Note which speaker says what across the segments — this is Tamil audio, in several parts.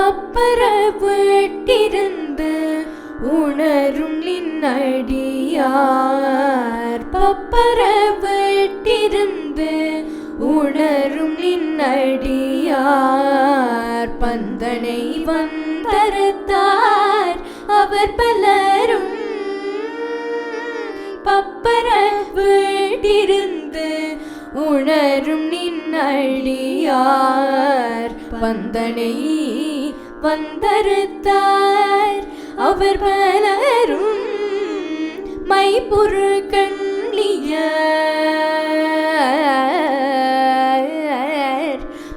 Speaker 1: பப்பர விட்டிருந்து உணரும் நின்னடியார் பப்பர விட்டிருந்து உணரும் நின்னடியார் பந்தனை வந்தறுத்தார் அவர் பலரும். வந்தறுத்தார். அவர் பலரும் மைப்புரு கண்ணியர்.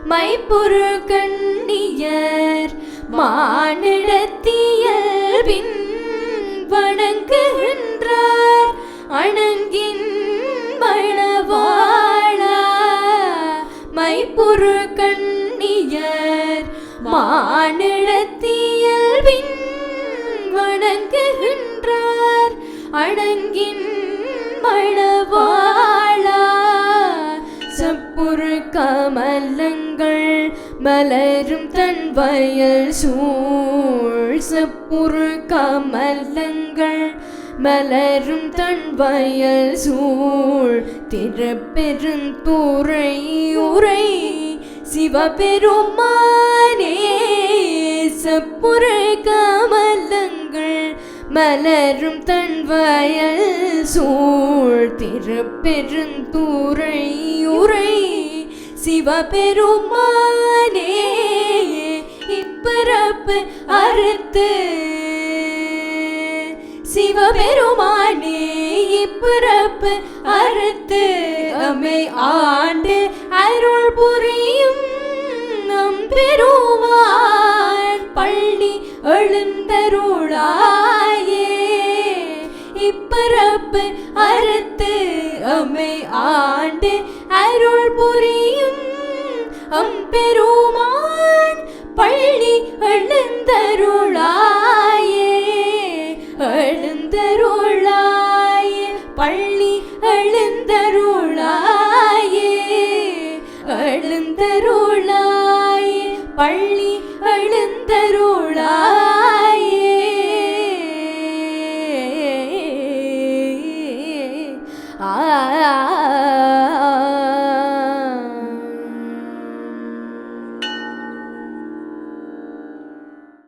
Speaker 1: மைப்புரு கண்ணியர் மானிடத்தியல்பின் வணங்குகின்றார். அணங்கின் மணவாழ மைப்புரு கண்ணியர். மானிடத்தியல்பின் வணங்குகின்றார் அடங்கின் மணவாழா செப்புரு கமலங்கள் மலரும் தன் வயல் சூழ். செப்புரு கமலங்கள் மலரும் தன் வயல் சூழ். திருப்பெருந்துறை உரை சிவபெருமானே செப்புரு கமலங்கள் மலரும் தன் வயல் சூழ் திருப்பெருந்துறை உரை சிவபெருமானே இப்பிறப்பு அறுத்து. சிவபெருமானே இப்பிறப்பு அறுத்து. அமை ஆண்டு எழுந்தருளாயே. இப்பிறப்பு அறுத்து அமை ஆண்டு அருள் புரியும் அம்பெருமான் பள்ளி எழுந்தருளாயே. எழுந்தருளாயே பள்ளி எழுந்தருளாயே. எழுந்தருளாயே பள்ளி